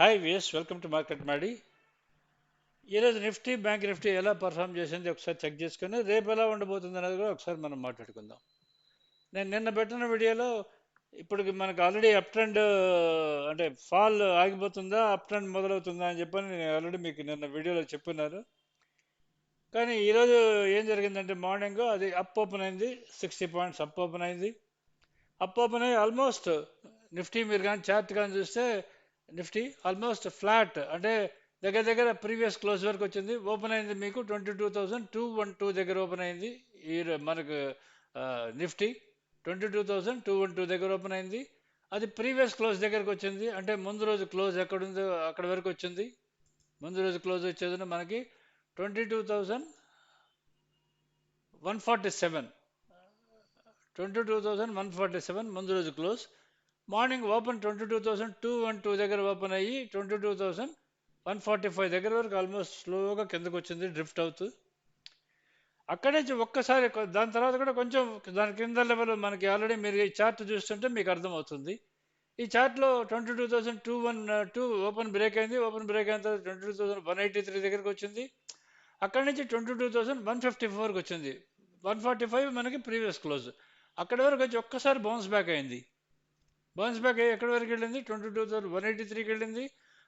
Hi VS welcome to market Maadi ఈరోజు Nifty bank Nifty ఎలా perform చేసింది ఒకసారి చెక్ చేసుకొని రేపు ఎలా ఉండబోతుంది అనేది కూడా ఒకసారి మనం మాట్లాడుకుందాం. నేను నిన్న పెట్టిన వీడియోలో ఇప్పుడు మనకు ఆల్రెడీ అప్ ట్రెండ్ అంటే ఫాల్ ఆగిపోతుందా అప్ ట్రెండ్ మొదలవుతుందా అని చెప్పని నేను ఆల్రెడీ మీకు నిన్న వీడియోలో చెప్పున్నారు కానీ ఈరోజు ఏం జరిగిందంటే మార్నింగ్ అది అప్ ఓపెన్ అయింది సిక్స్టీ పాయింట్స్ అప్ ఓపెన్ అయింది. అప్ ఓపెన్ అయ్యి ఆల్మోస్ట్ నిఫ్టీ మీరు కానీ చార్ట్ కానీ చూస్తే నిఫ్టీ ఆల్మోస్ట్ ఫ్లాట్ అంటే దగ్గర దగ్గర ప్రీవియస్ క్లోజ్ వరకు వచ్చింది. ఓపెన్ అయింది మీకు twenty two thousand two one two దగ్గర ఓపెన్ అయింది. ఈ మనకు Nifty twenty two thousand two one two దగ్గర ఓపెన్ అయింది. అది ప్రీవియస్ క్లోజ్ దగ్గరకు వచ్చింది. అంటే ముందు రోజు క్లోజ్ ఎక్కడుందో అక్కడ వరకు వచ్చింది. ముందు రోజు క్లోజ్ వచ్చేది మనకి twenty two thousand one forty seven twenty two thousand one forty seven ముందు రోజు close morning open twenty two thousand two one two దగ్గర ఓపెన్ అయ్యి twenty two thousand one forty five దగ్గర వరకు ఆల్మోస్ట్ స్లోగా కిందకు వచ్చింది డ్రిఫ్ట్ అవుతూ. అక్కడి నుంచి ఒక్కసారి దాని తర్వాత కూడా కొంచెం దాని కింద లెవెల్ మనకి ఆల్రెడీ మీరు ఈ చార్ట్ చూస్తుంటే మీకు అర్థమవుతుంది. ఈ చార్ట్లో twenty two thousand two one two open break అయింది ఓపెన్ బ్రేక్ అయిన తర్వాత twenty two thousand one eighty three దగ్గరికి వచ్చింది. అక్కడి నుంచి twenty two thousand one fifty ఫోర్కి వచ్చింది. వన్ ఫార్టీ ఫైవ్ మనకి ప్రీవియస్ క్లోజ్. అక్కడి వరకు వచ్చి ఒక్కసారి బౌన్స్ బ్యాక్ అయింది. బౌన్స్ బ్యాక్ అయ్యి ఎక్కడి వరకు వెళ్ళింది? Twenty two thousand one eighty త్రీకి వెళ్ళింది.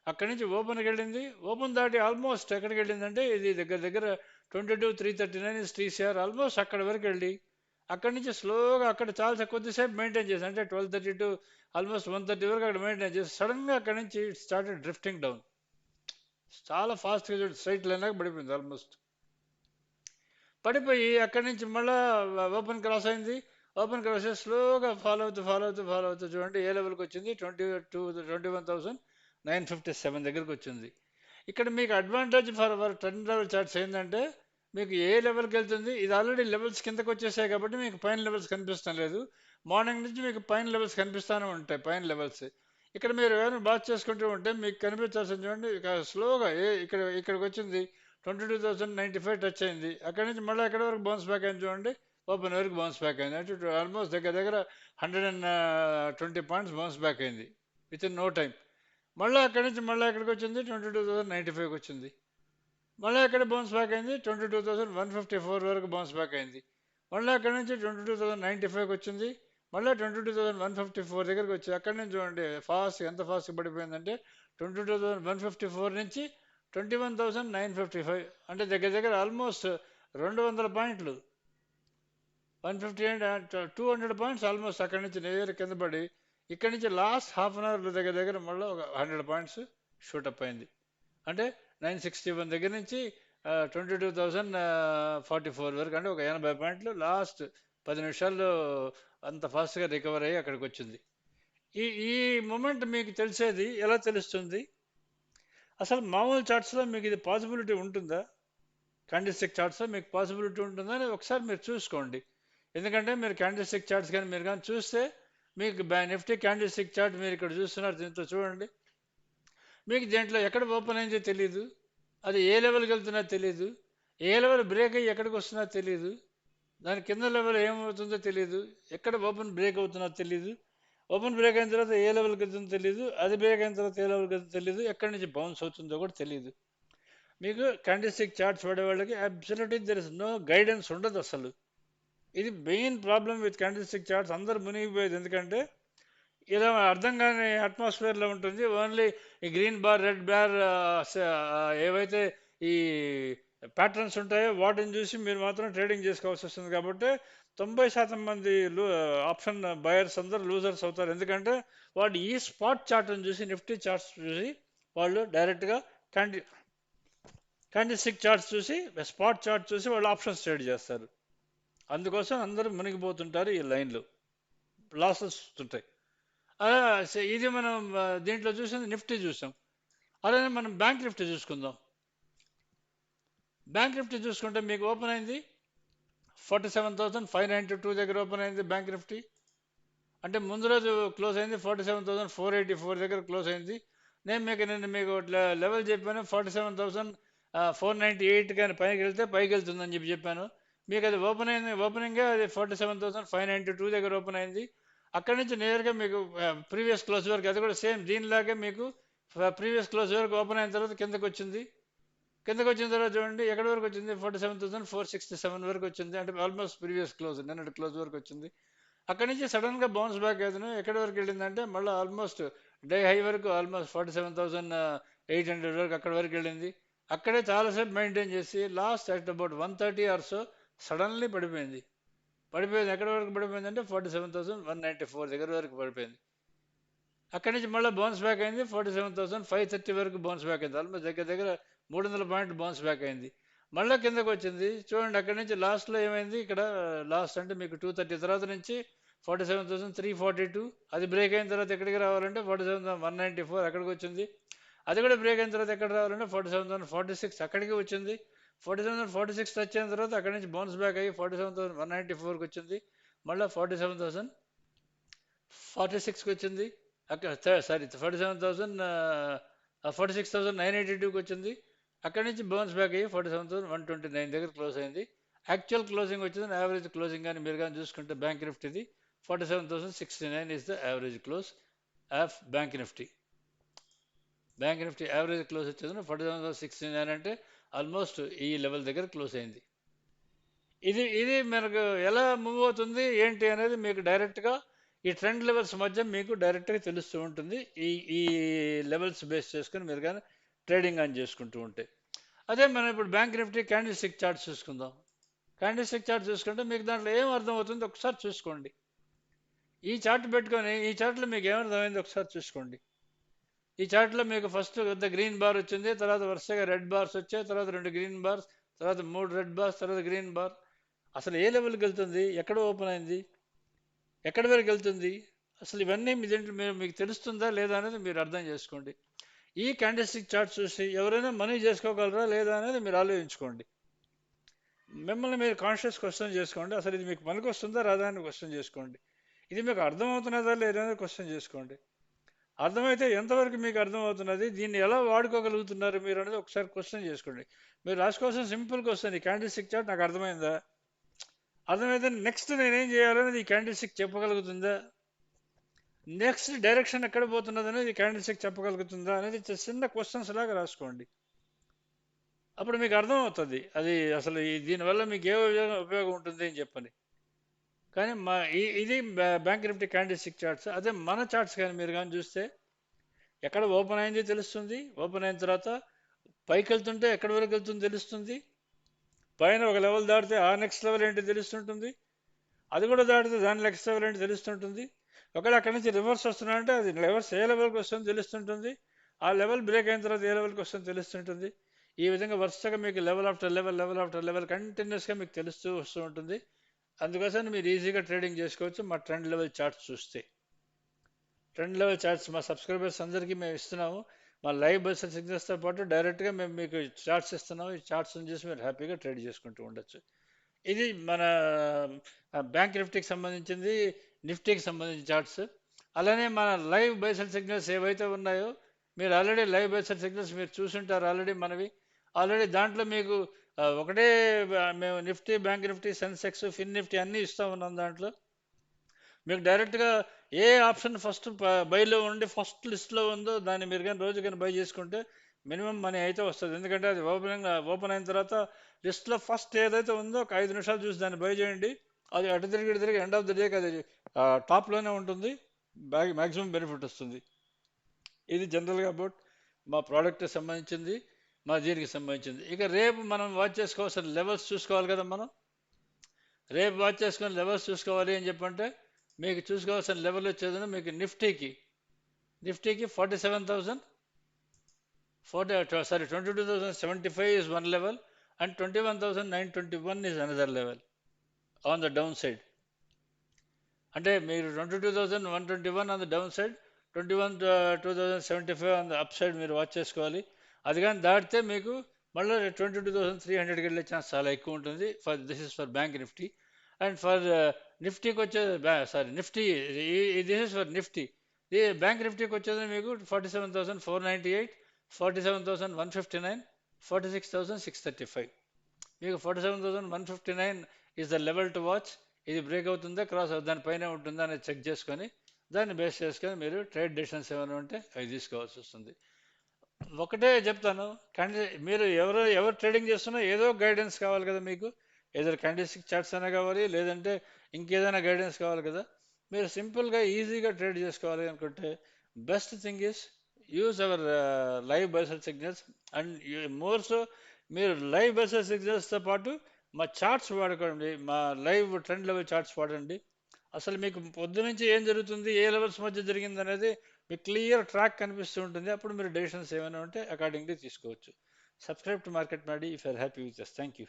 అక్కడి నుంచి ఓపెన్కి వెళ్ళింది. ఓపెన్ దాటి ఆల్మోస్ట్ ఎక్కడికి వెళ్ళిందంటే ఇది దగ్గర దగ్గర twenty two three thirty nine TCR almost అక్కడి వరకు వెళ్ళి అక్కడి నుంచి స్లోగా అక్కడ చాలా కొద్దిసేపు మెయింటైన్ చేసి అంటే twelve thirty to almost one thirty వరకు అక్కడ మెయింటైన్ చేసి సడన్గా అక్కడి నుంచి ఇట్ స్టార్టెడ్ డ్రిఫ్టింగ్ డౌన్. చాలా ఫాస్ట్గా చూడు స్ట్రైట్ లైన్లాగా పడిపోయింది ఆల్మోస్ట్. పడిపోయి అక్కడి నుంచి మళ్ళీ ఓపెన్ క్రాస్ అయింది. ఓపెన్ క్రాస్ స్లోగా ఫాలో అవుతూ ఫాలో అవుతూ ఫాలో అవుతూ చూడండి ఏ లెవెల్కి వచ్చింది? Twenty two twenty one thousand nine fifty seven దగ్గరికి వచ్చింది. ఇక్కడ మీకు advantage for for ten level charts ఏంటంటే మీకు ఏ లెవెల్కి వెళ్తుంది? ఇది ఆల్రెడీ లెవెల్స్ కిందకు వచ్చేసాయి కాబట్టి మీకు పైన లెవెల్స్ కనిపిస్తాం లేదు. మార్నింగ్ నుంచి మీకు పైన లెవెల్స్ కనిపిస్తూనే ఉంటాయి పైన లెవెల్స్ ఇక్కడ మీరు ఏమైనా బాత్ చేసుకుంటూ ఉంటే మీకు కనిపించాల్సిన చూడండి ఇక స్లోగా ఏ ఇక్కడ ఇక్కడికి వచ్చింది twenty two thousand ninety five touch అయింది. అక్కడి నుంచి మళ్ళీ ఎక్కడి వరకు బౌన్స్ బ్యాక్ అయింది చూడండి? ఓపెన్ వరకు బౌన్స్ బ్యాక్ అయింది. అంటే ఆల్మోస్ట్ దగ్గర దగ్గర hundred and twenty points bounce back అయింది విత్ ఇన్ నో టైం మళ్ళీ అక్కడి నుంచి మళ్ళీ ఎక్కడికి వచ్చింది? ట్వంటీ టూ థౌసండ్ నైంటీ ఫైవ్కి వచ్చింది. మళ్ళీ అక్కడ బౌన్స్ బ్యాక్ అయింది? Twenty two thousand one fifty four వరకు బౌన్స్ బ్యాక్ అయింది. మళ్ళీ అక్కడి నుంచి ట్వంటీ టూ థౌసండ్ నైంటీ ఫైవ్కి వచ్చింది. మళ్ళీ twenty two thousand one fifty four దగ్గరికి వచ్చి అక్కడి నుంచి చూడండి ఫాస్ట్ ఎంత fast పడిపోయిందంటే twenty two thousand one fifty four నుంచి twenty one thousand nine fifty five అంటే దగ్గర దగ్గర ఆల్మోస్ట్ రెండు వందల పాయింట్లు. One fifty and two hundred points almost అక్కడి నుంచి నేరు కింద పడి ఇక్కడి నుంచి లాస్ట్ హాఫ్ అన్ అవర్లో దగ్గర దగ్గర మళ్ళీ ఒక హండ్రెడ్ పాయింట్స్ షూటప్ అయింది. అంటే నైన్ సిక్స్టీ వన్ దగ్గర నుంచి twenty two thousand forty four వరకు అంటే ఒక ఎనభై పాయింట్లు లాస్ట్ పది నిమిషాల్లో అంత ఫాస్ట్గా రికవర్ అయ్యి అక్కడికి వచ్చింది. ఈ ఈ మూమెంట్ మీకు తెలిసేది ఎలా తెలుస్తుంది? అసలు మామూలు చార్ట్స్లో మీకు ఇది పాసిబిలిటీ ఉంటుందా? కండిస్టిక్ చార్ట్స్లో మీకు పాసిబిలిటీ ఉంటుందా? అని ఒకసారి మీరు చూసుకోండి. ఎందుకంటే మీరు క్యాండిస్టిక్ చార్ట్స్ కానీ మీరు కానీ చూస్తే మీకు నిఫ్టీ క్యాండిల్ క్యాండిస్టిక్ చార్ట్ మీరు ఇక్కడ చూస్తున్నారు దీంతో చూడండి. మీకు దీంట్లో ఎక్కడ ఓపెన్ అయిందో తెలియదు అది ఏ లెవెల్కి వెళ్తున్నా తెలియదు ఏ లెవెల్ బ్రేక్ అయ్యి ఎక్కడికి వస్తున్నా తెలియదు దాని కింద లెవెల్ ఏమవుతుందో తెలియదు ఎక్కడ ఓపెన్ బ్రేక్ అవుతున్నా తెలియదు ఓపెన్ బ్రేక్ అయిన తర్వాత ఏ లెవెల్కి వెళ్తుందో తెలియదు అది బ్రేక్ అయిన తర్వాత ఏ లెవెల్కి వెళ్తుందో తెలియదు ఎక్కడి నుంచి బౌన్స్ అవుతుందో కూడా తెలియదు మీకు క్యాండిస్టిక్ చార్ట్స్ పడే వాళ్ళకి absolutely there is no guidance ఉండదు అసలు. ఇది main problem with candlestick charts అందరు మునిగిపోయేది. ఎందుకంటే ఇలా అర్థం కాని అట్మాస్ఫియర్లో ఉంటుంది. ఓన్లీ ఈ గ్రీన్ బార్ రెడ్ బార్ ఏవైతే ఈ ప్యాటర్న్స్ ఉంటాయో వాటిని చూసి మీరు మాత్రం ట్రేడింగ్ చేసుకోవాల్సి వస్తుంది. కాబట్టి తొంభై శాతం మంది లూ ఆప్షన్ బయర్స్ అందరు లూజర్స్ అవుతారు. ఎందుకంటే వాళ్ళు ఈ స్పాట్ చార్ట్ని చూసి నిఫ్టీ చార్ట్స్ చూసి వాళ్ళు డైరెక్ట్గా క్యాండి క్యాండిస్టిక్ చార్ట్స్ చూసి స్పాట్ చార్ట్ చూసి వాళ్ళు ఆప్షన్స్ ట్రేడ్ చేస్తారు. అందుకోసం అందరూ మునిగిపోతుంటారు ఈ లైన్లు. లాసెస్ వస్తుంటాయి. అలా ఇది మనం దీంట్లో చూసింది నిఫ్టీ చూసాం. అలానే మనం బ్యాంక్ నిఫ్టీ చూసుకుందాం. బ్యాంక్ నిఫ్టీ చూసుకుంటే మీకు ఓపెన్ అయింది. Forty seven thousand five ninety two దగ్గర ఓపెన్ అయింది బ్యాంక్ నిఫ్టీ అంటే ముందు రోజు క్లోజ్ అయింది forty seven thousand four eighty four దగ్గర క్లోజ్ అయింది. నేను మీకు నేను మీకు లెవెల్ చెప్పాను. Forty seven thousand four ninety eight కానీ పైకి వెళ్తే పైకి వెళ్తుందని చెప్పి చెప్పాను. మీకు అది ఓపెన్ అయింది ఓపెనింగే అది forty seven thousand five ninety two దగ్గర ఓపెన్ అయింది. అక్కడి నుంచి నేరుగా మీకు ప్రీవియస్ క్లోజ్ వరకు అది కూడా సేమ్ దీనిలాగే మీకు ప్రీవియస్ క్లోజ్ వరకు ఓపెన్ అయిన తర్వాత కిందకు వచ్చింది. కిందకు వచ్చిన తర్వాత చూడండి ఎక్కడి వరకు వచ్చింది? Forty seven thousand four sixty seven వరకు వచ్చింది. అంటే ఆల్మోస్ట్ ప్రీవియస్ క్లోజ్ నిన్నటి క్లోజ్ వరకు వచ్చింది. అక్కడి నుంచి సడన్గా బౌన్స్ బ్యాక్ అవుతుంది ఎక్కడి వరకు వెళ్ళిందంటే మళ్ళీ ఆల్మోస్ట్ డే హై వరకు almost forty seven thousand eight hundred వరకు అక్కడి వరకు వెళ్ళింది. అక్కడే చాలాసేపు మెయింటైన్ చేసి last at about one thirty hours suddenly పడిపోయింది. పడిపోయింది ఎక్కడి వరకు పడిపోయింది అంటే forty seven thousand one ninety four దగ్గర వరకు పడిపోయింది. అక్కడి నుంచి మళ్ళీ బౌన్స్ బ్యాక్ అయింది forty seven thousand five thirty వరకు బౌన్స్ బ్యాక్ అయింది. ఆల్మోస్ట్ దగ్గర దగ్గర మూడు వందల పాయింట్ బౌన్స్ బ్యాక్ అయింది. మళ్ళీ కిందకు వచ్చింది. చూడండి అక్కడి నుంచి లాస్ట్లో ఏమైంది? ఇక్కడ లాస్ట్ అంటే మీకు టూ థర్టీ తర్వాత నుంచి forty seven thousand three forty two అది బ్రేక్ అయిన తర్వాత ఎక్కడికి రావాలంటే forty seven one ninety four అక్కడికి వచ్చింది. అది కూడా బ్రేక్ అయిన తర్వాత ఎక్కడ రావాలంటే forty seven thousand forty six అక్కడికి వచ్చింది. Forty seven forty six touch అయిన తర్వాత అక్కడి నుంచి బౌన్స్ బ్యాక్ అయ్యి forty seven thousand one ninety ఫోర్కి వచ్చింది. మళ్ళీ ఫార్టీ సెవెన్ థౌసండ్ ఫార్టీ సిక్స్కి వచ్చింది అక్కడ sorry forty seven thousand forty six thousand nine eighty టూకి వచ్చింది. అక్కడి నుంచి బౌన్స్ బ్యాక్ అయ్యి forty seven thousand one twenty nine దగ్గర క్లోజ్ అయింది. యాక్చువల్ క్లోజింగ్ వచ్చింది యావరేజ్ క్లోజింగ్ కానీ మీరు కానీ చూసుకుంటే bank నిఫ్టీది forty seven thousand sixty nine is the average close of bank Nifty bank Nifty average close వచ్చేది. Forty seven thousand sixty nine అంటే almost ఈ లెవెల్ దగ్గర క్లోజ్ అయింది. ఇది ఇది మనకు ఎలా మూవ్ అవుతుంది ఏంటి అనేది మీకు డైరెక్ట్గా ఈ ట్రెండ్ లెవెల్స్ మధ్య మీకు డైరెక్ట్గా తెలుస్తూ ఉంటుంది. ఈ ఈ లెవెల్స్ బేస్ చేసుకుని మీరు కానీ ట్రేడింగ్ ఆన్ చేసుకుంటూ ఉంటే. అదే మనం ఇప్పుడు bank Nifty candlestick chart చూసుకుందాం. క్యాండిల్ స్టిక్ చార్ట్ చూసుకుంటే మీకు దాంట్లో ఏం అర్థం అవుతుంది ఒకసారి చూసుకోండి. ఈ చార్ట్ పెట్టుకొని ఈ చార్ట్లో మీకు ఏమర్థమైంది ఒకసారి చూసుకోండి. ఈ చార్ట్లో మీకు ఫస్ట్ పెద్ద గ్రీన్ బార్ వచ్చింది తర్వాత వరుసగా రెడ్ బార్స్ వచ్చాయి తర్వాత రెండు గ్రీన్ బార్స్ తర్వాత మూడు రెడ్ బార్స్ తర్వాత గ్రీన్ బార్ అసలు ఏ లెవెల్కి వెళ్తుంది? ఎక్కడ ఓపెన్ అయింది? ఎక్కడి వరకు వెళ్తుంది? అసలు ఇవన్నీ మీ దీంట్లో మీరు మీకు తెలుస్తుందా లేదా అనేది మీరు అర్థం చేసుకోండి. ఈ క్యాండిస్టిక్ చార్ట్ చూసి ఎవరైనా మనీ చేసుకోగలరా లేదా అనేది మీరు ఆలోచించుకోండి. మిమ్మల్ని మీరు కాన్షియస్ క్వశ్చన్ చేసుకోండి. అసలు ఇది మీకు పనికి వస్తుందా రాదా అని క్వశ్చన్ చేసుకోండి. ఇది మీకు అర్థమవుతున్నదా లేదా అనేది క్వశ్చన్ చేసుకోండి. అర్థమైతే ఎంతవరకు మీకు అర్థమవుతున్నది? దీన్ని ఎలా వాడుకోగలుగుతున్నారు మీరు అనేది ఒకసారి క్వశ్చన్ చేసుకోండి. మీరు రాసుకోవాల్సిన సింపుల్ క్వశ్చన్. ఈ క్యాండిల్ స్టిక్ చార్ట్ నాకు అర్థమైందా? అర్థమైతే నెక్స్ట్ నేనేం చేయాలనేది ఈ క్యాండిల్ స్టిక్ చెప్పగలుగుతుందా? నెక్స్ట్ డైరెక్షన్ ఎక్కడ పోతున్నది అనేది ఈ క్యాండిల్ స్టిక్ చెప్పగలుగుతుందా అనేది చిన్న క్వశ్చన్స్ లాగా రాసుకోండి. అప్పుడు మీకు అర్థమవుతుంది. అది అసలు ఈ దీనివల్ల మీకు ఏ ఉపయోగం ఉపయోగం ఉంటుంది అని చెప్పని. కానీ మా ఈ- ఇది bank Nifty candlestick charts అదే మన చార్ట్స్ కానీ మీరు కానీ చూస్తే ఎక్కడ ఓపెన్ అయింది తెలుస్తుంది. ఓపెన్ అయిన తర్వాత పైకి వెళ్తుంటే ఎక్కడి వరకు వెళ్తుందో తెలుస్తుంది. పైన ఒక లెవెల్ దాటితే ఆ నెక్స్ట్ లెవెల్ ఏంటి తెలుస్తుంటుంది. అది కూడా దాటితే దాని నెక్స్ట్ లెవెల్ ఏంటి తెలుస్తుంటుంది. ఒకవేళ అక్కడి నుంచి రివర్స్ వస్తున్నాయంటే అది రివర్స్ ఏ లెవెల్కి వస్తుందో తెలుస్తుంటుంది. ఆ లెవెల్ బ్రేక్ అయిన తర్వాత ఏ లెవెల్కి వస్తుందో తెలుస్తుంటుంది. ఈ విధంగా వరుసగా మీకు level after level level after level కంటిన్యూస్గా మీకు తెలుస్తూ వస్తూ ఉంటుంది. అందుకోసం మీరు ఈజీగా ట్రేడింగ్ చేసుకోవచ్చు. మా ట్రెండ్ లెవెల్ చార్ట్స్ చూస్తే. ట్రెండ్ లెవెల్ చార్ట్స్ మా సబ్స్క్రైబర్స్ అందరికీ మేము ఇస్తున్నాము. మా లైవ్ బస్ సిగ్నల్స్తో పాటు డైరెక్ట్గా మేము మీకు చార్ట్స్ ఇస్తున్నాము. ఈ చార్ట్స్ చూసి మీరు హ్యాపీగా ట్రేడ్ చేసుకుంటూ ఉండొచ్చు. ఇది మన బ్యాంక్ నిఫ్టీకి సంబంధించింది నిఫ్టీకి సంబంధించిన చార్ట్స్. అలానే మన లైవ్ బైసల్ సిగ్నల్స్ ఏవైతే ఉన్నాయో మీరు ఆల్రెడీ లైవ్ బైసల్ సిగ్నల్స్ మీరు చూసుంటారు ఆల్రెడీ మనవి. ఆల్రెడీ దాంట్లో మీకు ఒకటే మేము Nifty bank Nifty Sensex Fin Nifty అన్నీ ఇస్తూ ఉన్నాం దాంట్లో. మీకు డైరెక్ట్గా ఏ ఆప్షన్ ఫస్ట్ బైలో ఉండి ఫస్ట్ లిస్ట్లో ఉందో దాన్ని మీరు కానీ రోజు కానీ బై చేసుకుంటే మినిమం మనీ అయితే వస్తుంది. ఎందుకంటే అది ఓపెనింగ్ ఓపెన్ అయిన తర్వాత లిస్ట్లో ఫస్ట్ ఏదైతే ఉందో ఒక ఐదు నిమిషాలు చూసి దాన్ని బై చేయండి. అది అటు తిరిగి ఇటు తిరిగి ఎండ్ ఆఫ్ ది డేకి అది టాప్లోనే ఉంటుంది. బ్యాగ్ మ్యాక్సిమం బెనిఫిట్ వస్తుంది. ఇది జనరల్గా అబౌట్ మా ప్రోడక్ట్ సంబంధించింది. మా దీనికి సంబంధించింది. ఇక రేపు మనం వాచ్ చేసుకోవాల్సిన లెవెల్స్ చూసుకోవాలి కదా మనం? రేపు వాచ్ చేసుకుని లెవెల్స్ చూసుకోవాలి అని చెప్పంటే మీకు చూసుకోవాల్సిన లెవెల్ వచ్చేదని మీకు నిఫ్టీకి. నిఫ్టీకి forty seven thousand forty sorry twenty two thousand seventy five is one level and twenty one thousand nine twenty one is another level on the down side అంటే మీరు twenty two thousand one twenty one on the down side twenty one two thousand seventy five on the up side మీరు watch చేసుకోవాలి. అది కానీ దాటితే మీకు మళ్ళీ twenty two thousand three హండ్రెడ్కి వెళ్ళే ఛాన్స్ చాలా ఎక్కువ ఉంటుంది. For this is for bank Nifty. And for uh, నిఫ్టీకి వచ్చే sorry Nifty this is for Nifty. ఈ బ్యాంక్ నిఫ్టీకి వచ్చేది మీకు forty seven thousand four ninety eight forty seven thousand one fifty nine forty six thousand six thirty five. మీకు forty seven thousand one fifty nine is the level to watch ఇది break అవుతుందా cross దానిపైన ఉంటుందా అనేది check చేసుకొని దాన్ని base చేసుకొని మీరు ట్రేడ్ డెసిషన్స్ ఏమైనా ఉంటే అవి తీసుకోవాల్సి వస్తుంది. ఒకటే చెప్తాను కండి మీరు ఎవరు ఎవరు ట్రేడింగ్ చేస్తున్నా ఏదో గైడెన్స్ కావాలి కదా మీకు. ఏదో కండిస్టిక్ చార్ట్స్ అయినా కావాలి లేదంటే ఇంకేదైనా గైడెన్స్ కావాలి కదా. మీరు సింపుల్గా ఈజీగా ట్రేడ్ చేసుకోవాలి అనుకుంటే best thing is use our live buy sell signals and more so మీరు లైవ్ బైసల్ సిగ్నల్స్తో పాటు మా చార్ట్స్ వాడుకోండి మా లైవ్ ట్రెండ్ లెవెల్ చార్ట్స్ వాడండి. అసలు మీకు పొద్దు నుంచి ఏం జరుగుతుంది ఏ లెవెల్స్ మధ్య జరిగింది అనేది మీకు క్లియర్ ట్రాక్ కనిపిస్తూ ఉంటుంది. అప్పుడు మీరు డెసిషన్స్ ఏమైనా ఉంటే అకార్డింగ్లీ తీసుకోవచ్చు. Subscribe to market Maadi if are happy with thank you